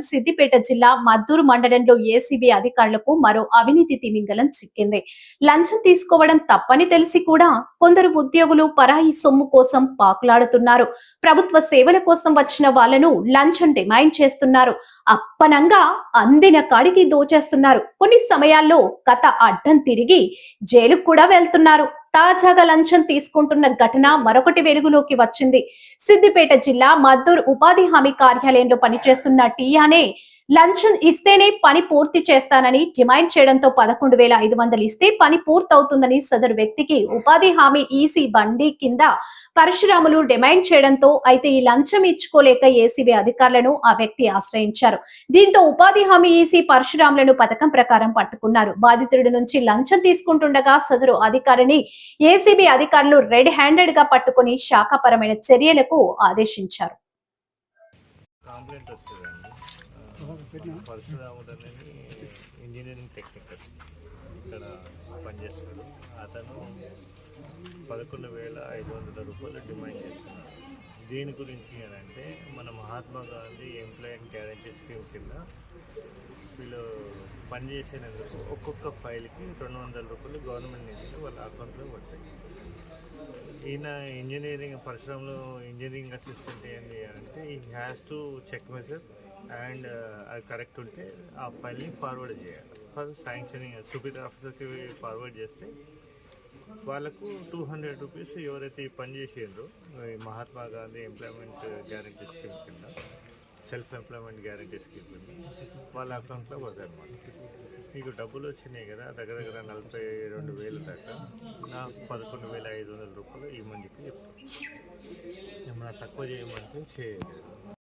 సిద్దిపేట జిల్లా మద్దూరు మండలంలో ఏసీబీ అధికారులకు మరో అవినీతి తిమింగలం చిక్కింది. లంచం తీసుకోవడం తప్పని తెలిసి కూడా కొందరు ఉద్యోగులు పరాయి సొమ్ము కోసం పాకులాడుతున్నారు. ప్రభుత్వ సేవల కోసం వచ్చిన వాళ్ళను లంచం డిమాండ్ చేస్తున్నారు. అప్పనంగా అందిన కాడికి దోచేస్తున్నారు. కొన్ని సమయాల్లో కథ అడ్డం తిరిగి జైలుకు కూడా వెళ్తున్నారు. తాజాగా లంచం తీసుకుంటున్న ఘటన మరొకటి వెలుగులోకి వచ్చింది. సిద్దిపేట జిల్లా మద్దూర్ ఉపాధి హామీ కార్యాలయంలో పనిచేస్తున్న టీయానే లంచం ఇస్తేనే పని పూర్తి చేస్తానని డిమాండ్ చేయడంతో పదకొండు వేల ఐదు వందలు ఇస్తే పని పూర్తవుతుందని సదరు వ్యక్తికి ఉపాధి హామీ ఈసీ బండి కింద పరశురాములు డిమాండ్ చేయడంతో అయితే ఈ లంచం ఇచ్చుకోలేక ఏసీబీ అధికారులను ఆ వ్యక్తి ఆశ్రయించారు. దీంతో ఉపాధి హామీ ఈసీ పరశురాములను పథకం ప్రకారం పట్టుకున్నారు. బాధితుడి నుంచి లంచం తీసుకుంటుండగా సదరు అధికారిని ఏసీబీ అధికారులు రెడ్ హ్యాండెడ్గా పట్టుకుని శాఖాపరమైన చర్యలకు ఆదేశించారు. ఇంజనీరింగ్ టెక్నికల్ ఇక్కడ పనిచేస్తాడు అతను పదకొండు వేల ఐదు వందల రూపాయలు డిమాండ్ చేస్తున్నాడు. దీని గురించి అంటే మన Mahatma Gandhi employee guarantee scheme కింద వీళ్ళు పనిచేసేందుకు ఒక్కొక్క ఫైల్కి రెండు వందల రూపాయలు గవర్నమెంట్ నుంచి వాళ్ళ అకౌంట్లో పడతాయి. ఈయన ఇంజనీరింగ్ పరిశ్రమలో ఇంజనీరింగ్ అసిస్టెంట్ ఏంటి అంటే ఈ has to check measure and అది కరెక్ట్ ఉంటే ఆ ఫైల్ని ఫార్వర్డ్ చేయాలి. ఫస్ట్ శాంక్షనింగ్ సూపీరియర్ ఆఫీసర్కి ఫార్వర్డ్ చేస్తే వాళ్ళకు టూ హండ్రెడ్ రూపీస్ ఎవరైతే ఈ ఈ Mahatma Gandhi employment guarantee scheme కింద సెల్ఫ్ ఎంప్లాయ్మెంట్ గ్యారంటీ స్కీమ్ కింద వాళ్ళ అకౌంట్లో పడతాయి మీకు డబ్బులు వచ్చినాయి కదా దగ్గర దగ్గర నలభై రెండు వేలు దాకా నా పదకొండు వేల ఐదు వందల రూపాయలు ఈ మందికి చెప్తాను ఏమన్నా తక్కువ చేయమంటే చేయలేదు.